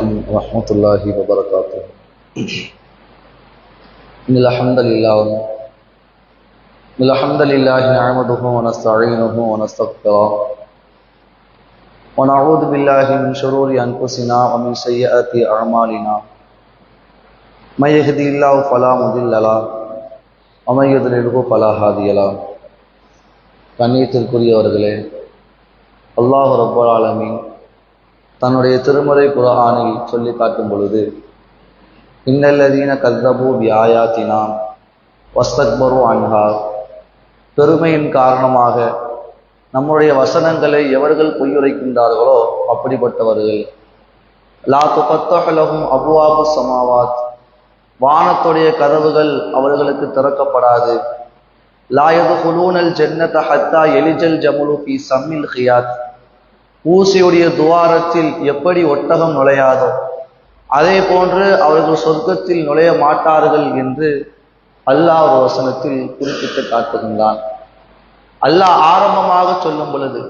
عليكم ورحمة الله وبركاته إن الحمد لله إن الحمد لله نعمده ونستعينه ونستغفره ونعوذ بالله من شرور أنفسنا ومن سيئات أعمالنا من يهدي الله فلا مضل له ومن يضلله فلا هادي له கண்ணியத்திற்குரியவர்களே அல்லாஹ் ரப்பல் ஆலமீன் தன்னுடைய திருமுறை குரானில் சொல்லி காட்டும் பொழுது இன்னல்லதீன கல்தபு வியாயாத்தினா வஸ்தக்பரு அன்ஹா. பெருமையின் காரணமாக நம்முடைய வசனங்களை எவர்கள் பொய்யுரைக்கின்றார்களோ அப்படிப்பட்டவர்கள். லா துபத்தஹலகும் அபுவாபு சமாவாத். வானத்துடைய கதவுகள் அவர்களுக்கு திறக்கப்படாது. லாயது குலூனல் ஜென்னத ஹத்தா எலிஜல் ஜமுலு பி சம்மில் ஹியாத். ஊசியுடைய துவாரத்தில் எப்படி ஒட்டகம் நுழையாதோ அதே போன்று அவர்கள் சொர்க்கத்தில் நுழைய மாட்டார்கள் என்று அல்லாஹ் ஒரு வசனத்தில் குறிப்பிட்டு காட்டுகின்றான். அல்லாஹ் ஆரம்பமாக சொல்லும் பொழுது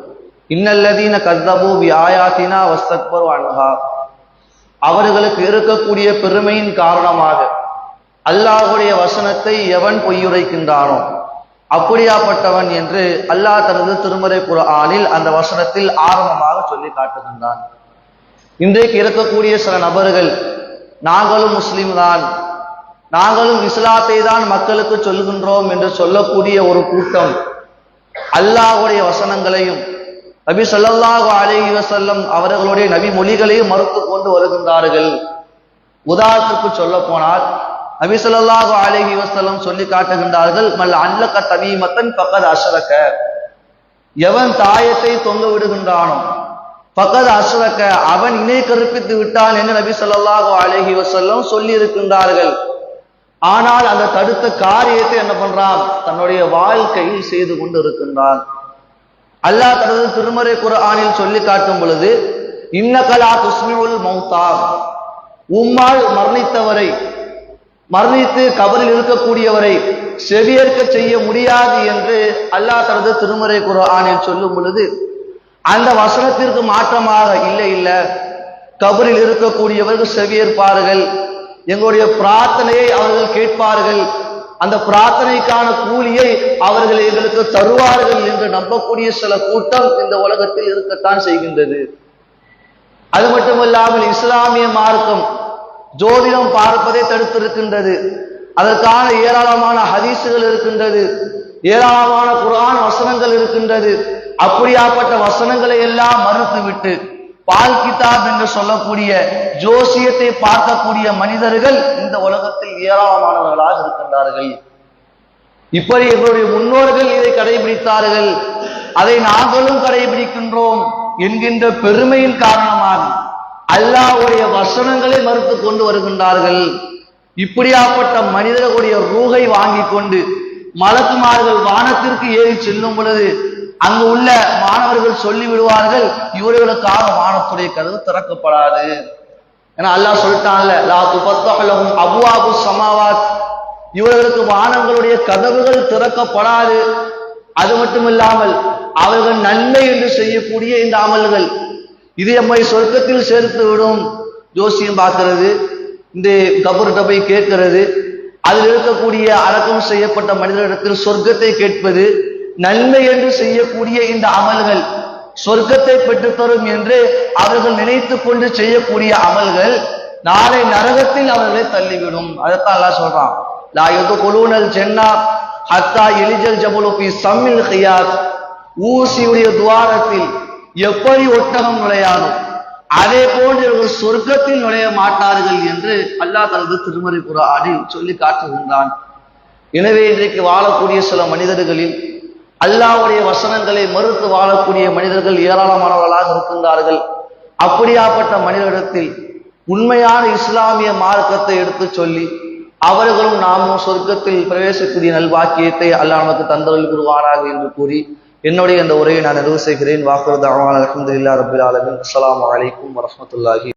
இன்னல்லதீன கர்தபு வியாயாத்தினா வஸ்தக்பர் அன்ஹா. அவர்களுக்கு இருக்கக்கூடிய பெருமையின் காரணமாக அல்லாஹுடைய வசனத்தை எவன் பொய்யுரைக்கின்றானோ அப்படியாப்பட்டவன் என்று அல்லாஹ் தனது திருமறை குரானில் அந்த வசனத்தில் ஆரம்பமாக சொல்லி காட்டுகின்றான். இன்றைக்கு இருக்கக்கூடிய சில நபர்கள் நாங்களும் முஸ்லீம் தான் நாங்களும் இஸ்லாத்தை தான் மக்களுக்கு சொல்கின்றோம் என்று சொல்லக்கூடிய ஒரு கூட்டம் அல்லாஹுடைய வசனங்களையும் நபி சொல்லல்லாஹு அலைஹி வசல்லம் அவர்களுடைய நபி மொழிகளையும் மறுத்து கொண்டு வருகின்றார்கள். உதாரணத்துக்கு சொல்ல போனால் நபிசல்லாஹு அலஹி சொல்லி காட்டுகின்றார்கள் மல் அல்லக்க தமீமத்தன் பக்கத் அசரக்க எவன் தாயத்தை தொங்க விடுகின்றானோ பக்கத் அசரக்க அவன் இணை கற்பித்து விட்டான் என்று நபி சொல்லாஹு அலஹி வசல்லம் சொல்லி இருக்கின்றார்கள் ஆனால் அந்த தடுத்த காரியத்தை என்ன பண்றான்? தன்னுடைய வாழ்க்கையில் செய்து கொண்டு இருக்கின்றான் அல்லாஹ் தனது திருமறை குரானில் சொல்லி காட்டும் பொழுது இன்னகலா துஸ்மிவுல் மௌத்தா. உம்மால் மரணித்தவரை மரணித்து கபரில் இருக்கக்கூடியவரை செவியேற்க செய்ய முடியாது என்று அல்லாஹ் தனது திருமறை குரானில் சொல்லும் பொழுது அந்த வசனத்திற்கு மாற்றமாக இல்லை இல்லை கபரில் இருக்கக்கூடியவர்கள் செவியேற்பார்கள் எங்களுடைய பிரார்த்தனையை அவர்கள் கேட்பார்கள் அந்த பிரார்த்தனைக்கான கூலியை அவர்கள் எங்களுக்கு தருவார்கள் என்று நம்பக்கூடிய சில கூட்டம் இந்த உலகத்தில் இருக்கத்தான் செய்கின்றது. அது மட்டுமல்லாமல் இஸ்லாமிய மார்க்கம் ஜோதிடம் பார்ப்பதை தடுத்திருக்கின்றது. அதற்கான ஏராளமான ஹதீசுகள் இருக்கின்றது. ஏராளமான குரான் வசனங்கள் இருக்கின்றது. அப்படியாப்பட்ட வசனங்களை எல்லாம் மறுத்துவிட்டு பால் கிதாப் என்று சொல்லக்கூடிய ஜோசியத்தை பார்க்கக்கூடிய மனிதர்கள் இந்த உலகத்தில் ஏராளமானவர்களாக இருக்கின்றார்கள். இப்படி எங்களுடைய முன்னோர்கள் இதை கடைபிடித்தார்கள். அதை நாங்களும் கடைபிடிக்கின்றோம் என்கின்ற பெருமையின் காரணமாக அல்லாவுடைய வசனங்களை மறுத்து கொண்டு வருகின்றார்கள். இப்படியாப்பட்ட மனிதர்களுடைய ரூகை வாங்கி கொண்டு மலக்குமார்கள் வானத்திற்கு ஏறி செல்லும் பொழுது அங்கு உள்ள மாணவர்கள் சொல்லி விடுவார்கள் இவர்களுக்காக வானத்துடைய கதவு திறக்கப்படாது. ஏன்னா அல்லாஹ் சொல்லிட்டான்ல லா துபத்தஹலஹும் அபுவாபு சமாவாத் இவர்களுக்கு வானங்களுடைய கதவுகள் திறக்கப்படாது. அது மட்டும் இல்லாமல் அவர்கள் நன்மை என்று செய்யக்கூடிய இந்த அமல்கள் இது நம்மை சொர்க்கத்தில் சேர்த்து விடும் ஜோசியம் பார்க்கறது இந்த கபர்கிட்ட போய் கேட்கிறது. அதில் இருக்கக்கூடிய அடக்கம் செய்யப்பட்ட மனிதரிடத்தில் சொர்க்கத்தை கேட்பது நன்மை என்று செய்யக்கூடிய இந்த அமல்கள் சொர்க்கத்தை பெற்றுத்தரும் என்று அவர்கள் நினைத்து கொண்டு செய்யக்கூடிய அமல்கள் நாளை நரகத்தில் அவர்களை தள்ளிவிடும். அதைத்தான் எல்லாம் சொல்றான். லாயுத கொலூனல் சென்னா ஹத்தா எலிஜல் ஜபுலுபி சம்மில் ஹியாத் ஊசியுடைய துவாரத்தில் எப்படி ஒட்டகம் நுழையாதோ அதே போன்று இவர்கள் சொர்க்கத்தில் நுழைய மாட்டார்கள் என்று அல்லாஹ் தனது திருமறை குரானில் சொல்லி காட்டுகின்றான். எனவே இன்றைக்கு வாழக்கூடிய சில மனிதர்களில் அல்லாவுடைய வசனங்களை மறுத்து வாழக்கூடிய மனிதர்கள் ஏராளமானவர்களாக இருக்கின்றார்கள். அப்படியாப்பட்ட மனிதரிடத்தில் உண்மையான இஸ்லாமிய மார்க்கத்தை எடுத்து சொல்லி அவர்களும் நாமும் சொர்க்கத்தில் பிரவேசிக்கூடிய நல்வாக்கியத்தை அல்லாஹ் நமக்கு தந்தவர்கள் குருவாராக என்று கூறி என்னுடைய இந்த உரையை நான் நிறைவு செய்கிறேன். வாக்குறுதி அலமதுல்லா ரபுல் ஆலமின். அஸ்லாம் வலைக்கம் வரமத்துல்லாஹி